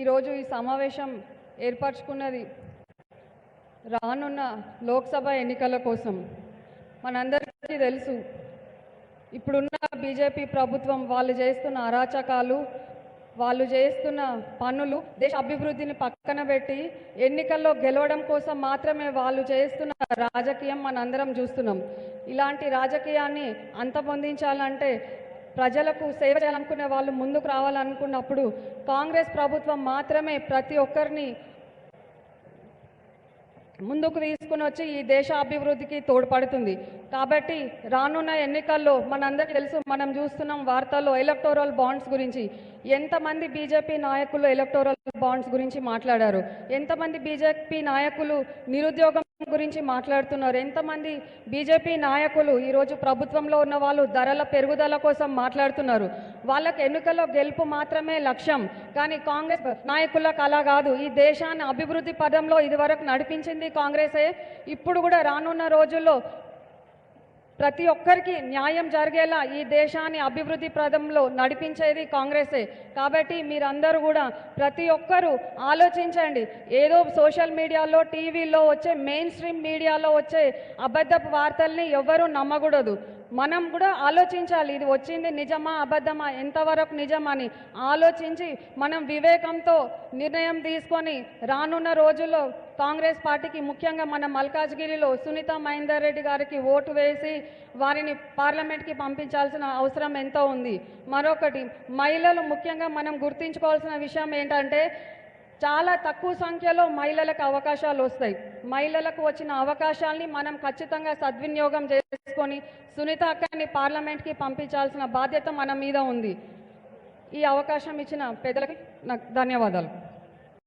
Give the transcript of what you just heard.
ఈరోజు ఈ సమావేశం ఏర్పరచుకున్నది రానున్న లోక్సభ ఎన్నికల కోసం. మనందరికీ తెలుసు ఇప్పుడున్న బీజేపీ ప్రభుత్వం వాళ్ళు చేస్తున్న అరాచకాలు వాళ్ళు చేస్తున్న పనులు దేశ అభివృద్ధిని పక్కన పెట్టి ఎన్నికల్లో గెలవడం కోసం మాత్రమే వాళ్ళు చేస్తున్న రాజకీయం మనందరం చూస్తున్నాం. ఇలాంటి రాజకీయాన్ని అంతమొందించాలంటే ప్రజలకు సేవ చేయాలనుకునే వాళ్ళు ముందుకు రావాలనుకున్నప్పుడు కాంగ్రెస్ ప్రభుత్వం మాత్రమే ప్రతి ఒక్కరిని ముందుకు తీసుకుని వచ్చి ఈ దేశ అభివృద్ధికి తోడ్పడుతుంది. కాబట్టి రానున్న ఎన్నికల్లో మనందరికీ తెలుసు మనం చూస్తున్నాం వార్తల్లో ఎలక్టోరల్ బాండ్స్ గురించి. ఎంతమంది బీజేపీ నాయకులు ఎలక్టోరల్ బాండ్స్ గురించి మాట్లాడారు? ఎంతమంది బీజేపీ నాయకులు నిరుద్యోగం గురించి మాట్లాడుతున్నారు. ఎంతమంది బీజేపీ నాయకులు ఈరోజు ప్రభుత్వంలో ఉన్న వాళ్ళు ధరల పెరుగుదల కోసం మాట్లాడుతున్నారు. వాళ్ళకి ఎన్నికల్లో గెలుపు మాత్రమే లక్ష్యం. కానీ కాంగ్రెస్ నాయకులకు అలా కాదు. ఈ దేశాన్ని అభివృద్ధి పదంలో ఇదివరకు నడిపించింది కాంగ్రెసే. ఇప్పుడు కూడా రానున్న రోజుల్లో ప్రతి ఒక్కరికి న్యాయం జరిగేలా ఈ దేశాన్ని అభివృద్ధి ప్రదంలో నడిపించేది కాంగ్రెసే. కాబట్టి మీరందరూ కూడా ప్రతి ఒక్కరూ ఆలోచించండి. ఏదో సోషల్ మీడియాలో టీవీలో వచ్చే మెయిన్ స్ట్రీమ్ మీడియాలో వచ్చే అబద్ధపు వార్తల్ని ఎవరూ నమ్మకూడదు. మనం కూడా ఆలోచించాలి ఇది వచ్చింది నిజమా అబద్ధమా ఎంతవరకు నిజమని ఆలోచించి మనం వివేకంతో నిర్ణయం తీసుకొని రానున్న రోజుల్లో కాంగ్రెస్ పార్టీకి ముఖ్యంగా మన మల్కాజ్గిరిలో సునీత మహేందర్ రెడ్డి గారికి ఓటు వేసి వారిని పార్లమెంట్కి పంపించాల్సిన అవసరం ఎంతో ఉంది. మరొకటి మహిళలు ముఖ్యంగా మనం గుర్తించుకోవాల్సిన విషయం ఏంటంటే చాలా తక్కువ సంఖ్యలో మహిళలకు అవకాశాలు వస్తాయి. మహిళలకు వచ్చిన అవకాశాల్ని మనం ఖచ్చితంగా సద్వినియోగం చేసుకొని సునీత అక్కని పార్లమెంట్కి పంపించాల్సిన బాధ్యత మన మీద ఉంది. ఈ అవకాశం ఇచ్చిన పెద్దలకి నాకు ధన్యవాదాలు.